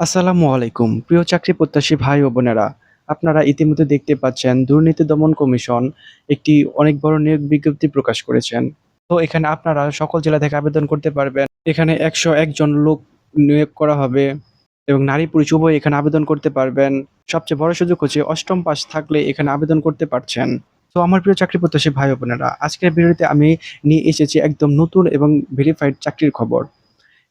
আসসালামু আলাইকুম, প্রিয় চাকরি প্রত্যাশী ভাই ও বোনেরা। আপনারা ইতিমধ্যে দেখতে পাচ্ছেন দুর্নীতি দমন কমিশন একটি অনেক বড় নিয়োগ বিজ্ঞপ্তি প্রকাশ করেছেন। তো এখানে আপনারা সকল জেলা থেকে আবেদন করতে পারবেন। এখানে একশো একজন লোক নিয়োগ করা হবে এবং নারী পুরুষ উভয় এখানে আবেদন করতে পারবেন। সবচেয়ে বড় সুযোগ হচ্ছে অষ্টম পাস থাকলে এখানে আবেদন করতে পারছেন। তো আমার প্রিয় চাকরি প্রত্যাশী ভাই বোনেরা, আজকের ভিডিওতে আমি নিয়ে এসেছি একদম নতুন এবং ভেরিফাইড চাকরির খবর।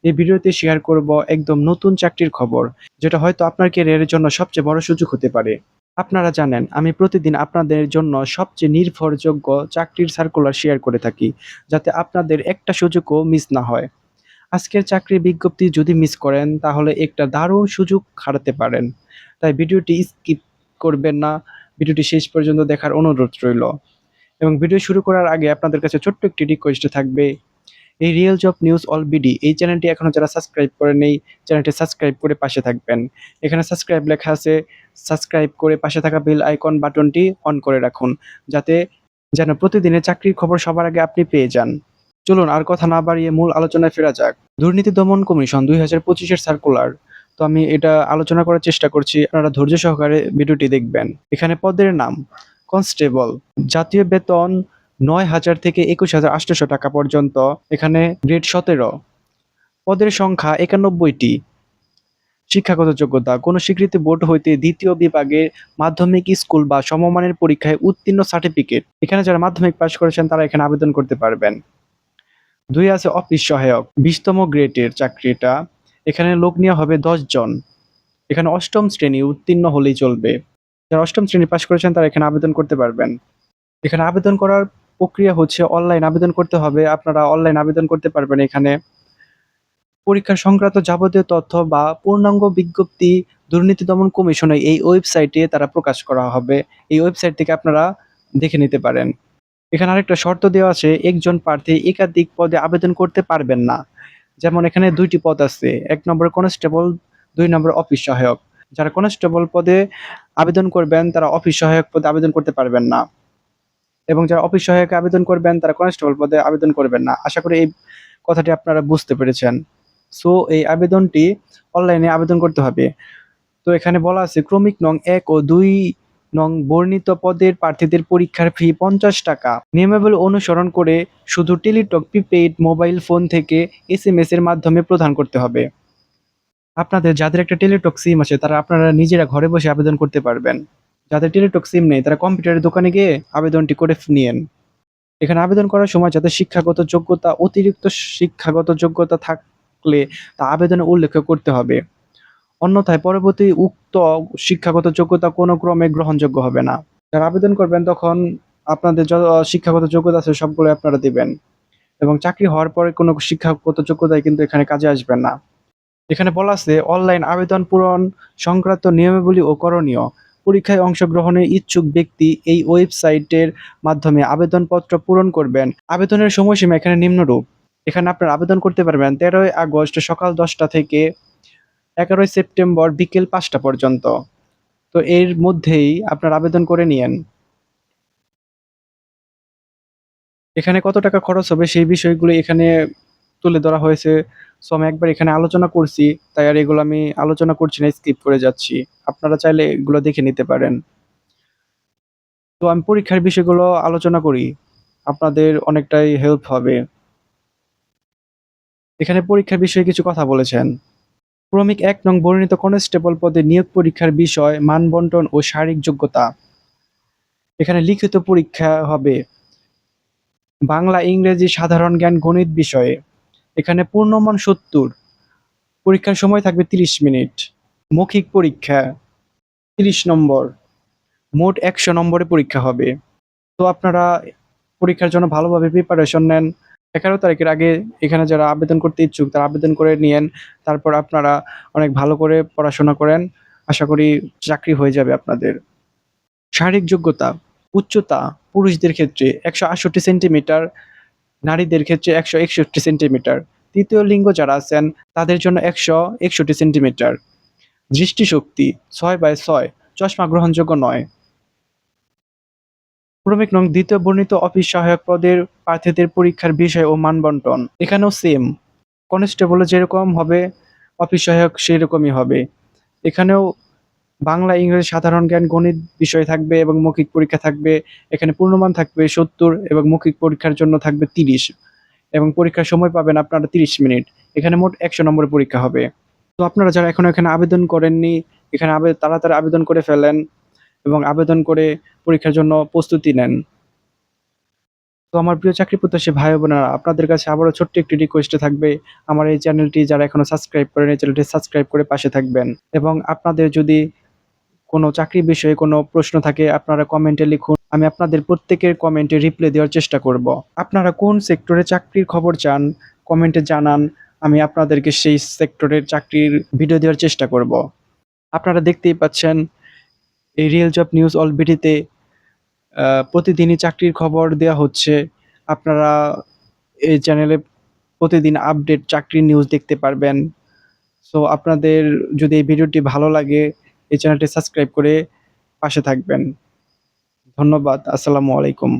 এই ভিডিওতে শেয়ার করব একদম নতুন চাকরির খবর, যেটা হয়তো আপনার ক্যারিয়ারের জন্য সবচেয়ে বড় সুযোগ হতে পারে। আপনারা জানেন, আমি প্রতিদিন আপনাদের জন্য সবচেয়ে নির্ভরযোগ্য চাকরির সার্কুলার শেয়ার করে থাকি, যাতে আপনাদের একটা সুযোগও মিস না হয়। আজকের চাকরির বিজ্ঞপ্তি যদি মিস করেন, তাহলে একটা দারুণ সুযোগ হারাতে পারেন। তাই ভিডিওটি স্কিপ করবেন না, ভিডিওটি শেষ পর্যন্ত দেখার অনুরোধ রইল। এবং ভিডিও শুরু করার আগে আপনাদের কাছে ছোট্ট একটি রিকোয়েস্ট থাকবে এই real job news all BD এই চ্যানেলটি এখনও যারা সাবস্ক্রাইব করে নেই চ্যানেলটি সাবস্ক্রাইব করে পাশে থাকবেন। এখানে সাবস্ক্রাইব লেখা আছে সাবস্ক্রাইব করে পাশে থাকা বেল আইকন বাটনটি অন করে রাখুন, যাতে যেন প্রতিদিনের চাকরির খবর সবার আগে আপনি পেয়ে যান। চলুন আর কথা না বাড়িয়ে মূল আলোচনায় ফেরা যাক। দুর্নীতি দমন কমিশন দুই হাজার পঁচিশের সার্কুলার তো আমি এটা আলোচনা করার চেষ্টা করছি, আপনারা ধৈর্য সহকারে ভিডিওটি দেখবেন। এখানে পদের নাম কনস্টেবল জাতীয় বেতন নয় হাজার থেকে একুশ হাজার আটশোশো টাকা পর্যন্ত, এখানে গ্রেড সতেরো। পদের সংখ্যা একানব্বইটি। শিক্ষাগত যোগ্যতা, কোনো স্বীকৃতি বোর্ড হইতে দ্বিতীয় বিভাগের মাধ্যমিক স্কুল বা সমমানের পরীক্ষায় উত্তীর্ণ সার্টিফিকেট। এখানে যারা মাধ্যমিক পাশ করেছেন, তারা এখানে আবেদন করতে পারবেন। দুই আছে অফিস সহায়ক, বিশতম গ্রেডের চাকরিটা। এখানে লোক নেওয়া হবে দশ জন। এখানে অষ্টম শ্রেণি উত্তীর্ণ হলেই চলবে। যারা অষ্টম শ্রেণি পাশ করেছেন, তারা এখানে আবেদন করতে পারবেন। এখানে আবেদন করার প্রক্রিয়া হচ্ছে অনলাইন আবেদন করতে হবে। আপনারা অনলাইন আবেদন করতে পারবেন এখানে। পরীক্ষা সংক্রান্ত যাবতীয় তথ্য বা পূর্ণাঙ্গ বিজ্ঞপ্তি দুর্নীতি দমন কমিশনে এই ওয়েবসাইটে তারা প্রকাশ করা হবে। এই ওয়েবসাইট থেকে আপনারা দেখে নিতে পারেন। এখানে আরেকটা শর্ত দেওয়া আছে, একজন প্রার্থী একাধিক পদে আবেদন করতে পারবেন না। যেমন এখানে দুইটি পদ আছে, এক নম্বর কনস্টেবল, দুই নম্বর অফিস সহায়ক। যারা কনস্টেবল পদে আবেদন করবেন, তারা অফিস সহায়ক পদে আবেদন করতে পারবেন না। এবং যারা অফিস সহায়ক আবেদন করবেন, তারা কনস্টেবল পদে আবেদন করবেন না। আশা করি এই কথাটি আপনারা বুঝতে পেরেছেন। সো এই আবেদনটি অনলাইনে আবেদন করতে হবে। তো এখানে বলা আছে, ক্রমিক নং এক ও দুই নং বর্ণিত পদের প্রার্থীদের পরীক্ষার ফি পঞ্চাশ টাকা। নিয়মাবলী অনুসরণ করে শুধু টেলিটক, প্রিপেইড, মোবাইল ফোন থেকে এস এম এস এর মাধ্যমে প্রদান করতে হবে। আপনাদের যাদের একটা টেলিটক সিম আছে, তারা আপনারা নিজেরা ঘরে বসে আবেদন করতে পারবেন। যাদের টেলিটক সিম নেই, তারা কম্পিউটারের দোকানে গিয়ে আবেদনটি করে নিয়েন। এখানে আবেদন করার সময় যাদের শিক্ষাগত যোগ্যতা, অতিরিক্ত শিক্ষাগত যোগ্যতা থাকলে তা আবেদনে উল্লেখ করতে হবে। অন্যথায় পরবর্তী উক্ত শিক্ষাগত যোগ্যতা কোনো ক্রমে গ্রহণযোগ্য হবে না। যারা আবেদন করবেন তখন আপনাদের যত শিক্ষাগত যোগ্যতা আছে সবগুলো আপনারা দিবেন। এবং চাকরি হওয়ার পরে কোনো শিক্ষাগত যোগ্যতায় কিন্তু এখানে কাজে আসবেন না। এখানে বলা আছে, অনলাইন আবেদন পূরণ সংক্রান্ত নিয়মাবলী ও করণীয়। পরীক্ষায় অংশগ্রহণের ইচ্ছুক ব্যক্তি এই ওয়েবসাইটের মাধ্যমে আবেদনপত্র পূরণ করবেন। আবেদনের সময়সীমা এখানে নিম্নরূপ। এখানে আপনার আবেদন করতে পারবেন তেরোই আগস্ট সকাল দশটা থেকে এগারোই সেপ্টেম্বর বিকেল পাঁচটা পর্যন্ত। তো এর মধ্যেই আপনার আবেদন করে নিয়েন। এখানে কত টাকা খরচ হবে সেই বিষয়গুলো এখানে তুলে ধরা হয়েছে। সো আমি একবার এখানে আলোচনা করছি, তাই আর এগুলো আমি আলোচনা করছি না স্কিপ করে যাচ্ছি। আপনারা চাইলে এগুলো দেখে নিতে পারেন। তো আমি পরীক্ষার বিষয়গুলো আলোচনা করি, আপনাদের অনেকটাই হেল্প হবে। এখানে পরীক্ষার বিষয়ে কিছু কথা বলেছেন। ক্রমিক এক নং বর্ণিত কনস্টেবল পদে নিয়োগ পরীক্ষার বিষয়, মানবন্টন ও শারীরিক যোগ্যতা। এখানে লিখিত পরীক্ষা হবে। বাংলা, ইংরেজি সাধারণ জ্ঞান গণিত বিষয়ে। এখানে পূর্ণমান সত্তর। পরীক্ষার সময় থাকবে তিরিশ মিনিট। মৌখিক পরীক্ষা তিরিশ নম্বর। মোট একশো নম্বরে পরীক্ষা হবে। তো আপনারা পরীক্ষার জন্য ভালোভাবে প্রিপারেশন নেন। এগারো তারিখের আগে এখানে যারা আবেদন করতে ইচ্ছুক তারা আবেদন করে নিয়েন। তারপর আপনারা অনেক ভালো করে পড়াশোনা করেন। আশা করি চাকরি হয়ে যাবে আপনাদের। শারীরিক যোগ্যতা, উচ্চতা পুরুষদের ক্ষেত্রে একশো আটষট্টি সেন্টিমিটার। নারীদের ক্ষেত্রে একশো একষট্টি সেন্টিমিটার। তৃতীয় লিঙ্গ যারা আছেন, তাদের জন্য একশো একষট্টি সেন্টিমিটার। দৃষ্টিশক্তি ছয় বাই ছয়, চশমা গ্রহণযোগ্য নয়। ক্রমিক নং দ্বিতীয় বর্ণিত অফিস সহায়ক পদের প্রার্থীদের পরীক্ষার বিষয় ও মানবন্টন। এখানেও সেম কনস্টেবলে যেরকম হবে, অফিস সহায়ক সেরকমই হবে। এখানেও বাংলা, ইংরেজি সাধারণ জ্ঞান, গণিত বিষয় থাকবে এবং মৌখিক পরীক্ষা থাকবে, এখানে পূর্ণমান থাকবে সত্তর এবং মৌখিক পরীক্ষার জন্য থাকবে তিরিশ এবং পরীক্ষার সময় পাবেন আপনারা তিরিশ মিনিট। এখানে মোট একশো নম্বরের পরীক্ষা হবে। তো আপনারা যারা এখনও এখানে আবেদন করেননি, এখানে আবে তাড়াতাড়ি আবেদন করে ফেলেন এবং আবেদন করে পরীক্ষার জন্য প্রস্তুতি নেন। তো আমার প্রিয় চাকরি প্রত্যাশী ভাই বোনেরা, আপনাদের কাছে আবারও ছোট্ট একটি রিকোয়েস্টে থাকবে। আমার এই চ্যানেলটি যারা এখনও সাবস্ক্রাইব করেন এই চ্যানেলটি সাবস্ক্রাইব করে পাশে থাকবেন। এবং আপনাদের যদি কোনো চাকরি বিষয়ে কোনো প্রশ্ন থাকে, আপনারা কমেন্টে লিখুন। আমি আপনাদের প্রত্যেকের কমেন্টে রিপ্লাই দেওয়ার চেষ্টা করব। আপনারা কোন সেক্টরে চাকরির খবর চান কমেন্টে জানান। আমি আপনাদেরকে সেই সেক্টরের চাকরির ভিডিও দেওয়ার চেষ্টা করব। আপনারা দেখতেই পাচ্ছেন, এই রিয়েল জব নিউজ অলবিডিতে প্রতিদিনই চাকরির খবর দেওয়া হচ্ছে। আপনারা এই চ্যানেলে প্রতিদিন আপডেট চাকরির নিউজ দেখতে পারবেন। সো আপনাদের যদি এই ভিডিওটি ভালো লাগে এই চ্যানেলটি সাবস্ক্রাইব করে পাশে থাকবেন। ধন্যবাদ আসসালামু আলাইকুম।